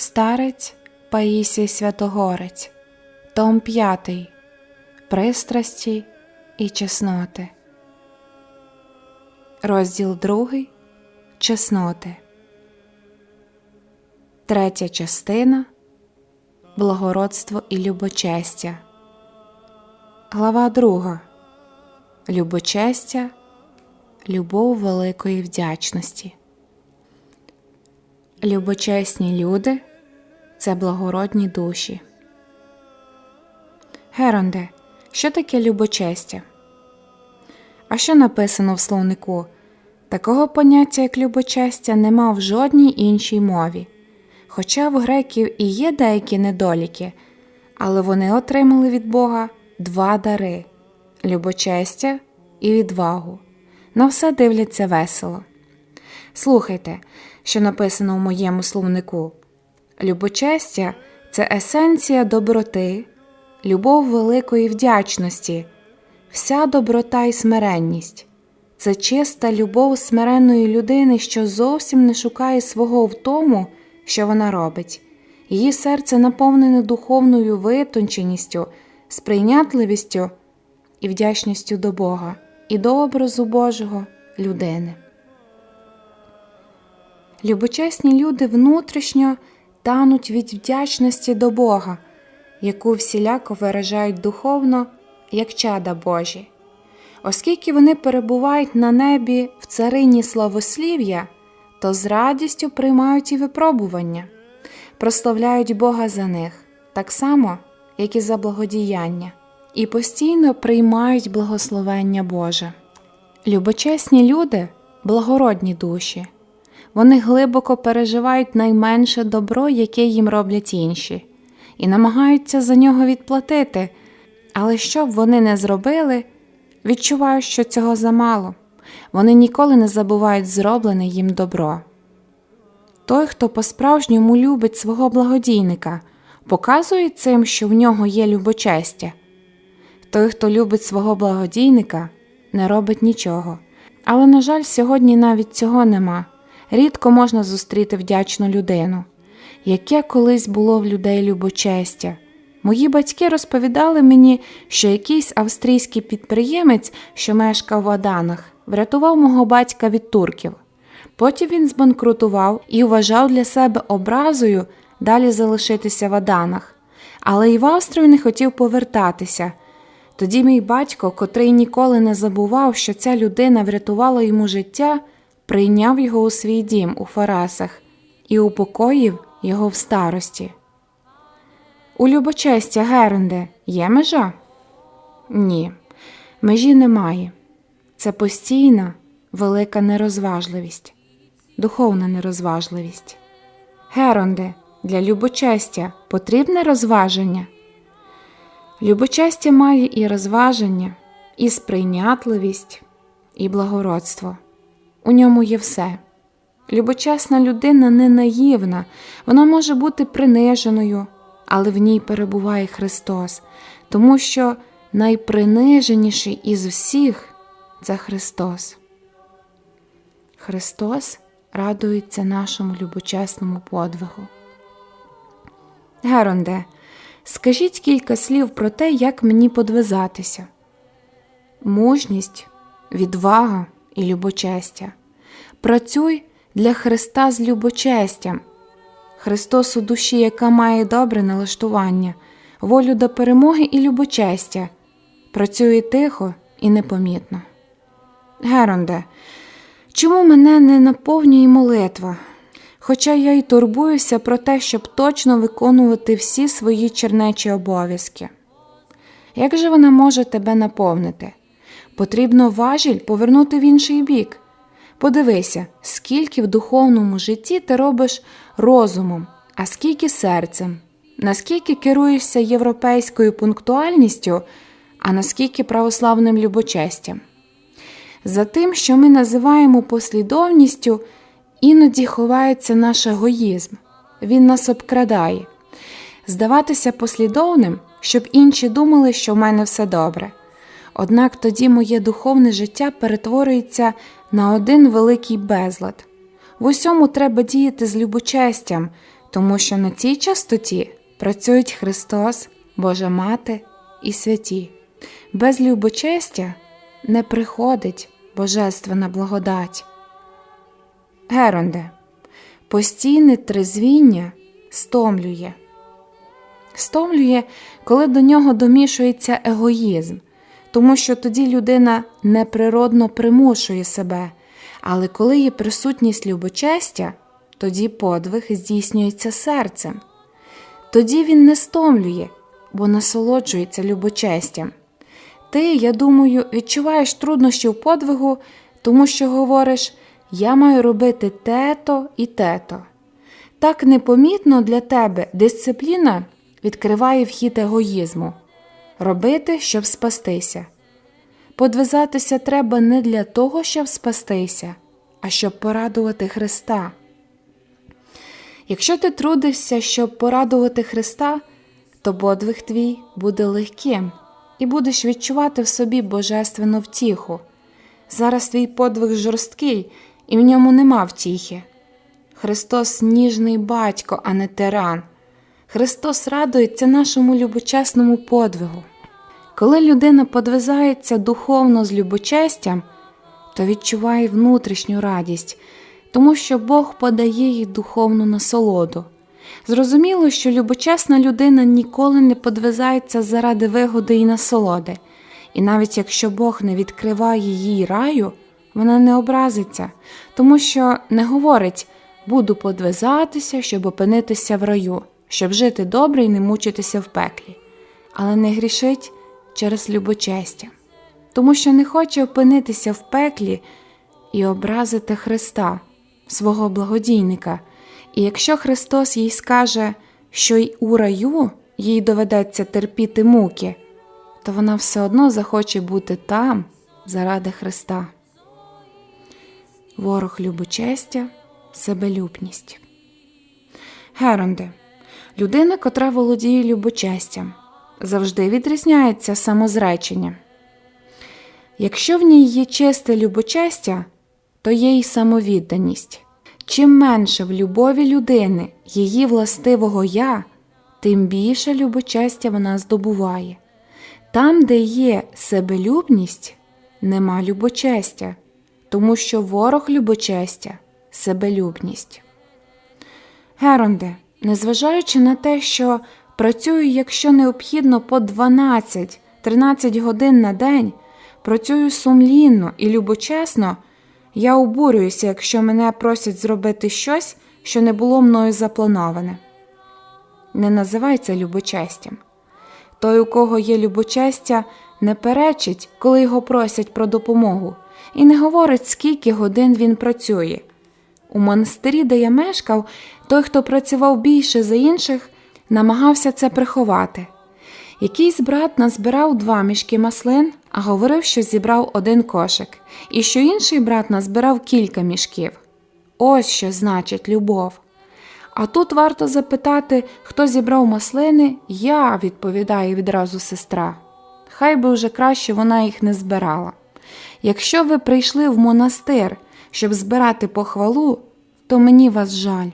Старець Паїсій Святогорець, Том 5. Пристрасті і чесноти. Розділ 2. Чесноти. Третя частина Благородство і любочестя. Глава 2. Любочестя. Любов великої вдячності. Любочесні люди це благородні душі. Геронде, що таке любочестя? А що написано в словнику? Такого поняття, як любочестя, нема в жодній іншій мові. Хоча в греків і є деякі недоліки, але вони отримали від Бога два дари любочестя і відвагу. На все дивляться весело. Слухайте, що написано в моєму словнику. Любочестя це есенція доброти, любов великої вдячності, вся доброта і смиренність. Це чиста любов смиренної людини, що зовсім не шукає свого в тому, що вона робить. Її серце наповнене духовною витонченістю, сприйнятливістю і вдячністю до Бога і до образу Божого людини. Любочесні люди внутрішньо тануть від вдячності до Бога, яку всіляко виражають духовно, як чада Божі. Оскільки вони перебувають на небі в царині славослів'я, то з радістю приймають і випробування, прославляють Бога за них, так само, як і за благодіяння, і постійно приймають благословення Боже. Любочесні люди благородні душі. Вони глибоко переживають найменше добро, яке їм роблять інші, і намагаються за нього відплатити, але що б вони не зробили, відчувають, що цього замало. Вони ніколи не забувають зроблене їм добро. Той, хто по-справжньому любить свого благодійника, показує цим, що в нього є любочестя. Той, хто любить свого благодійника, не робить нічого. Але, на жаль, сьогодні навіть цього нема. Рідко можна зустріти вдячну людину. Яке колись було в людей любочестя. Мої батьки розповідали мені, що якийсь австрійський підприємець, що мешкав в Аданах, врятував мого батька від турків. Потім він збанкрутував і вважав для себе образою далі залишитися в Аданах, але і в Австрію не хотів повертатися. Тоді мій батько, котрий ніколи не забував, що ця людина врятувала йому життя, прийняв його у свій дім у Фарасах і упокоїв його в старості. У любочестя Герунде є межа? Ні, межі немає. Це постійна, велика нерозважливість, духовна нерозважливість. Геронде, для любочестя потрібне розваження. Любочестя має і розваження, і сприйнятливість, і благородство. У ньому є все. Любочесна людина не наївна, вона може бути приниженою, але в ній перебуває Христос, тому що найприниженіший із всіх це Христос. Христос радується нашому любочесному подвигу. Геронде, скажіть кілька слів про те, як мені подвизатися. Мужність, відвага і любочестя. Працюй для Христа з любочестям. Христос у душі, яка має добре налаштування, волю до перемоги і любочестя. Працює тихо і непомітно. Геронде, чому мене не наповнює молитва? Хоча я й турбуюся про те, щоб точно виконувати всі свої чернечі обов'язки. Як же вона може тебе наповнити? Потрібно важіль повернути в інший бік. Подивися, скільки в духовному житті ти робиш розумом, а скільки серцем, наскільки керуєшся європейською пунктуальністю, а наскільки православним любочестям. За тим, що ми називаємо послідовністю, іноді ховається наш егоїзм, він нас обкрадає. Здаватися послідовним, щоб інші думали, що в мене все добре. Однак тоді моє духовне життя перетворюється на один великий безлад. В усьому треба діяти з любочестям, тому що на цій частоті працюють Христос, Божа Мати і святі. Без любочестя не приходить божественна благодать. Геронде, постійне трезвіння стомлює. Стомлює, коли до нього домішується егоїзм, тому що тоді людина неприродно примушує себе, але коли є присутність любочестя, тоді подвиг здійснюється серцем. Тоді він не стомлює, бо насолоджується любочестям. Ти, я думаю, відчуваєш труднощі в подвигу, тому що говориш я маю робити те-то і те-то. Так непомітно для тебе дисципліна відкриває вхід егоїзму робити, щоб спастися. Подвизатися треба не для того, щоб спастися, а щоб порадувати Христа. Якщо ти трудишся, щоб порадувати Христа, то подвиг твій буде легким і будеш відчувати в собі божественну втіху. Зараз твій подвиг жорсткий, і в ньому нема втіхи. Христос ніжний батько, а не тиран. Христос радується нашому любочесному подвигу. Коли людина подвизається духовно з любочестям, то відчуває внутрішню радість, тому що Бог подає їй духовну насолоду. Зрозуміло, що любочесна людина ніколи не подвизається заради вигоди і насолоди, і навіть якщо Бог не відкриває їй раю, вона не образиться, тому що не говорить буду подвизатися, щоб опинитися в раю, щоб жити добре і не мучитися в пеклі, але не грішить через любочестя, тому що не хоче опинитися в пеклі і образити Христа, свого благодійника. І якщо Христос їй скаже, що й у раю їй доведеться терпіти муки, то вона все одно захоче бути там заради Христа. Ворог любочестя, себелюбність. Геронде, людина, котра володіє любочестям, завжди відрізняється самозреченням. Якщо в ній є чисте любочестя, то є й самовідданість. Чим менше в любові людини її властивого я, тим більше любочестя вона здобуває. Там, де є себелюбність, нема любочестя, тому що ворог любочестя себелюбність. Геронде, незважаючи на те, що працюю, якщо необхідно, по 12-13 годин на день, працюю сумлінно і любочесно. Я обурююся, якщо мене просять зробити щось, що не було мною заплановане. Не називай любочестям. Той, у кого є любочестя, не перечить, коли його просять про допомогу, і не говорить, скільки годин він працює. У монастирі, де я мешкав, той, хто працював більше за інших, намагався це приховати. Якийсь брат назбирав два мішки маслин, а говорив, що зібрав один кошик, і що інший брат назбирав кілька мішків. Ось що значить любов. А тут варто запитати, хто зібрав маслини, я, відповідає відразу сестра. Хай би вже краще вона їх не збирала. Якщо ви прийшли в монастир, щоб збирати похвалу, то мені вас жаль.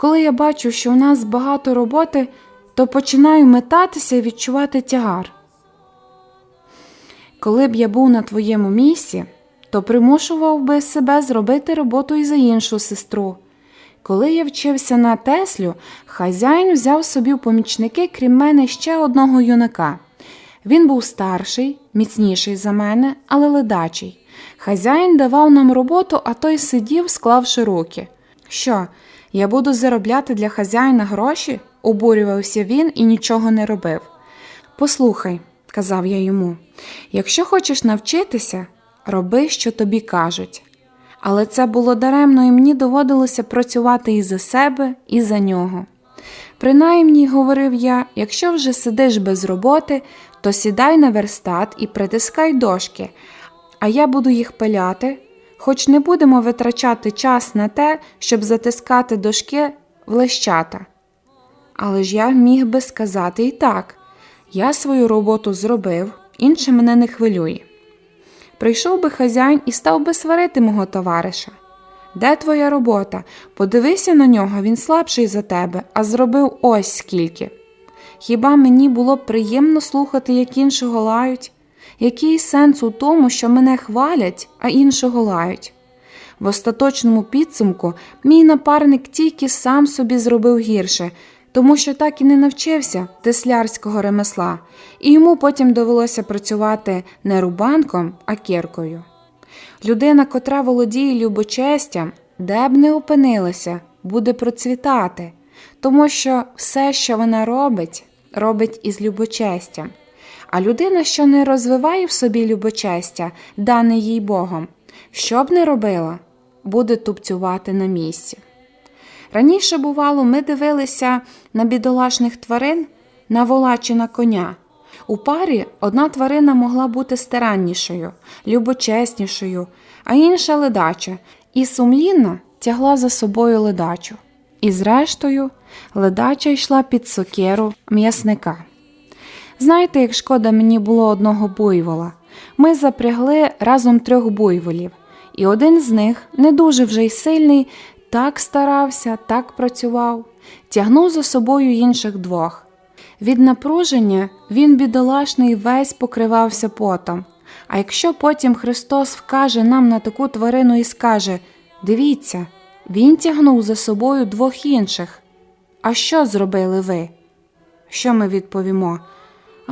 Коли я бачу, що у нас багато роботи, то починаю метатися і відчувати тягар. Коли б я був на твоєму місці, то примушував би себе зробити роботу і за іншу сестру. Коли я вчився на Теслю, хазяїн взяв собі в помічники, крім мене, ще одного юнака. Він був старший, міцніший за мене, але ледачий. Хазяїн давав нам роботу, а той сидів, склавши руки. Що, я буду заробляти для хазяїна гроші? обурювався він і нічого не робив. Послухай, казав я йому, якщо хочеш навчитися, роби, що тобі кажуть. Але це було даремно, і мені доводилося працювати і за себе, і за нього. Принаймні, говорив я, якщо вже сидиш без роботи, то сідай на верстат і притискай дошки, а я буду їх пиляти, хоч не будемо витрачати час на те, щоб затискати дошки в лещата. Але ж я міг би сказати і так я свою роботу зробив, інше мене не хвилює. Прийшов би хазяїн і став би сварити мого товариша. Де твоя робота? Подивися на нього, він слабший за тебе, а зробив ось скільки. Хіба мені було б приємно слухати, як іншого лають? Який сенс у тому, що мене хвалять, а іншого лають? В остаточному підсумку мій напарник тільки сам собі зробив гірше, тому що так і не навчився теслярського ремесла, і йому потім довелося працювати не рубанком, а кіркою. Людина, котра володіє любочестям, де б не опинилася, буде процвітати, тому що все, що вона робить, робить із любочестям. А людина, що не розвиває в собі любочестя, дане їй Богом, що б не робила, буде тупцювати на місці. Раніше, бувало, ми дивилися на бідолашних тварин на вола чи на коня. У парі одна тварина могла бути стараннішою, любочеснішою, а інша ледача, і сумлінно тягла за собою ледачу. І зрештою, ледача йшла під сокеру м'ясника. Знаєте, як шкода мені було одного буйвола. Ми запрягли разом трьох буйволів, і один з них, не дуже вже й сильний, так старався, так працював, тягнув за собою інших двох. Від напруження він, бідолашний, весь покривався потом. А якщо потім Христос вкаже нам на таку тварину і скаже Дивіться, він тягнув за собою двох інших. А що зробили ви? Що ми відповімо?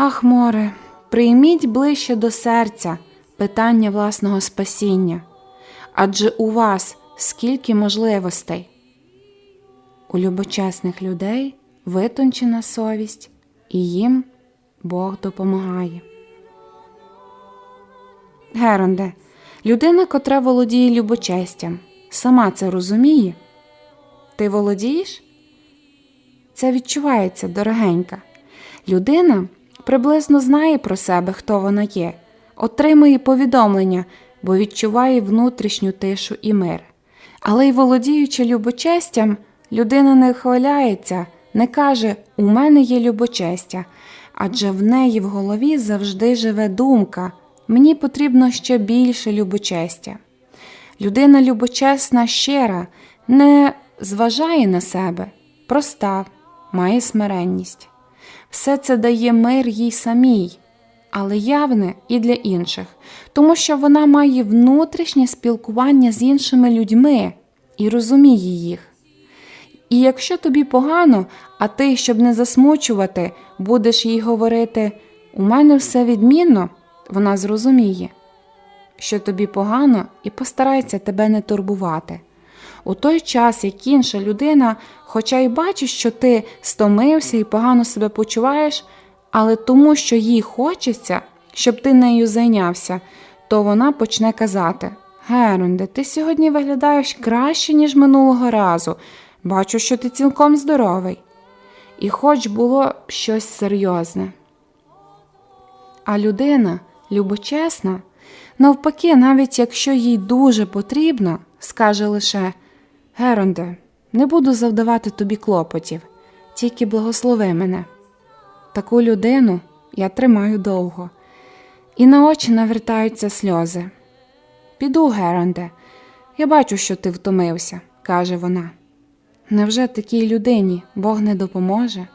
Ах, море, прийміть ближче до серця питання власного спасіння. Адже у вас скільки можливостей. У любочесних людей витончена совість, і їм Бог допомагає. Геронде, людина, котра володіє любочестям, сама це розуміє? Ти володієш? Це відчувається дорогенька. Людина приблизно знає про себе, хто вона є, отримує повідомлення, бо відчуває внутрішню тишу і мир. Але й володіючи любочестям, людина не хваляється, не каже У мене є любочестя, адже в неї в голові завжди живе думка Мені потрібно ще більше любочестя. Людина любочесна щира, не зважає на себе, проста, має смиренність. Все це дає мир їй самій, але явне і для інших, тому що вона має внутрішнє спілкування з іншими людьми і розуміє їх. І якщо тобі погано, а ти, щоб не засмучувати, будеш їй говорити У мене все відмінно, вона зрозуміє, що тобі погано і постарається тебе не турбувати. У той час, як інша людина, хоча й бачить, що ти стомився і погано себе почуваєш, але тому, що їй хочеться, щоб ти нею зайнявся, то вона почне казати Герунде, ти сьогодні виглядаєш краще, ніж минулого разу. Бачу, що ти цілком здоровий. І хоч було щось серйозне. А людина, любочесна, навпаки, навіть якщо їй дуже потрібно, скаже лише Геронде, не буду завдавати тобі клопотів, тільки благослови мене. Таку людину я тримаю довго, і на очі навертаються сльози. Піду, Геронде, я бачу, що ти втомився, каже вона. Невже такій людині Бог не допоможе?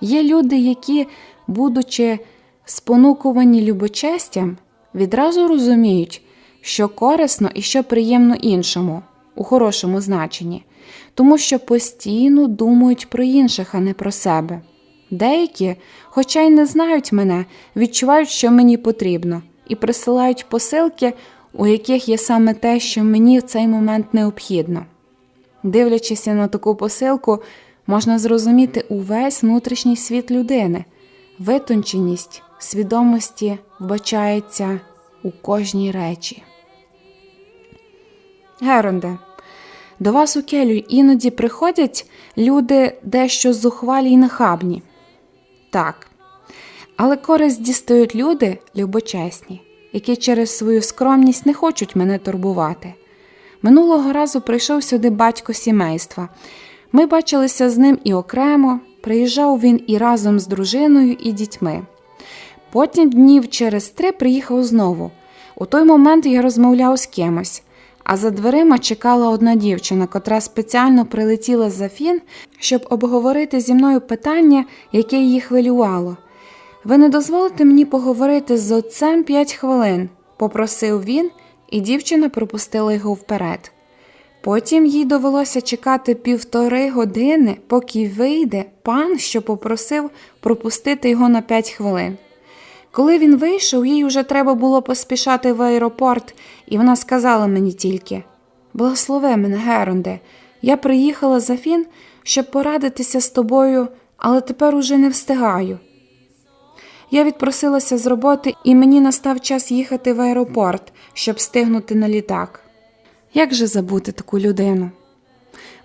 Є люди, які, будучи спонукувані любочестям, відразу розуміють, що корисно і що приємно іншому, у хорошому значенні, тому що постійно думають про інших, а не про себе. Деякі, хоча й не знають мене, відчувають, що мені потрібно, і присилають посилки, у яких є саме те, що мені в цей момент необхідно. Дивлячись на таку посилку, можна зрозуміти увесь внутрішній світ людини, витонченість свідомості вбачається у кожній речі. Геронде, до вас у келю іноді приходять люди дещо зухвалі й нахабні. Так. Але користь дістають люди любочесні, які через свою скромність не хочуть мене турбувати. Минулого разу прийшов сюди батько сімейства. Ми бачилися з ним і окремо, приїжджав він і разом з дружиною і дітьми. Потім днів через три приїхав знову. У той момент я розмовляв з кимось, а за дверима чекала одна дівчина, котра спеціально прилетіла з Афін, щоб обговорити зі мною питання, яке її хвилювало. Ви не дозволите мені поговорити з отцем п'ять хвилин, попросив він, і дівчина пропустила його вперед. Потім їй довелося чекати півтори години, поки вийде пан, що попросив пропустити його на п'ять хвилин. Коли він вийшов, їй вже треба було поспішати в аеропорт, і вона сказала мені тільки: Благослови мене, Геронде, я приїхала з Афін, щоб порадитися з тобою, але тепер уже не встигаю. Я відпросилася з роботи, і мені настав час їхати в аеропорт, щоб стигнути на літак. Як же забути таку людину?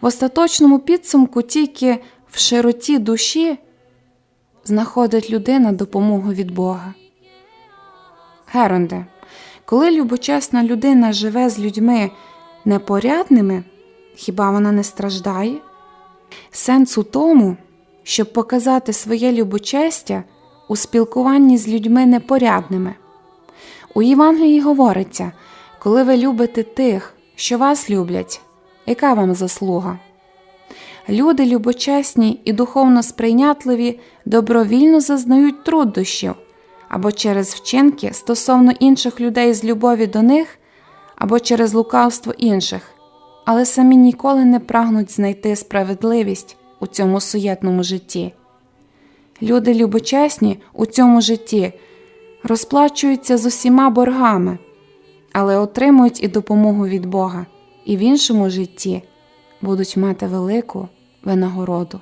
В остаточному підсумку тільки в широті душі знаходить людина допомогу від Бога. Геронде, коли любочесна людина живе з людьми непорядними, хіба вона не страждає? Сенс у тому, щоб показати своє любочестя у спілкуванні з людьми непорядними. У Євангелії говориться, коли ви любите тих, що вас люблять, яка вам заслуга? Люди любочесні і духовно сприйнятливі добровільно зазнають труднощів або через вчинки стосовно інших людей з любові до них, або через лукавство інших, але самі ніколи не прагнуть знайти справедливість у цьому суєтному житті. Люди любочесні у цьому житті розплачуються з усіма боргами, але отримують і допомогу від Бога, і в іншому житті будуть мати велику винагороду.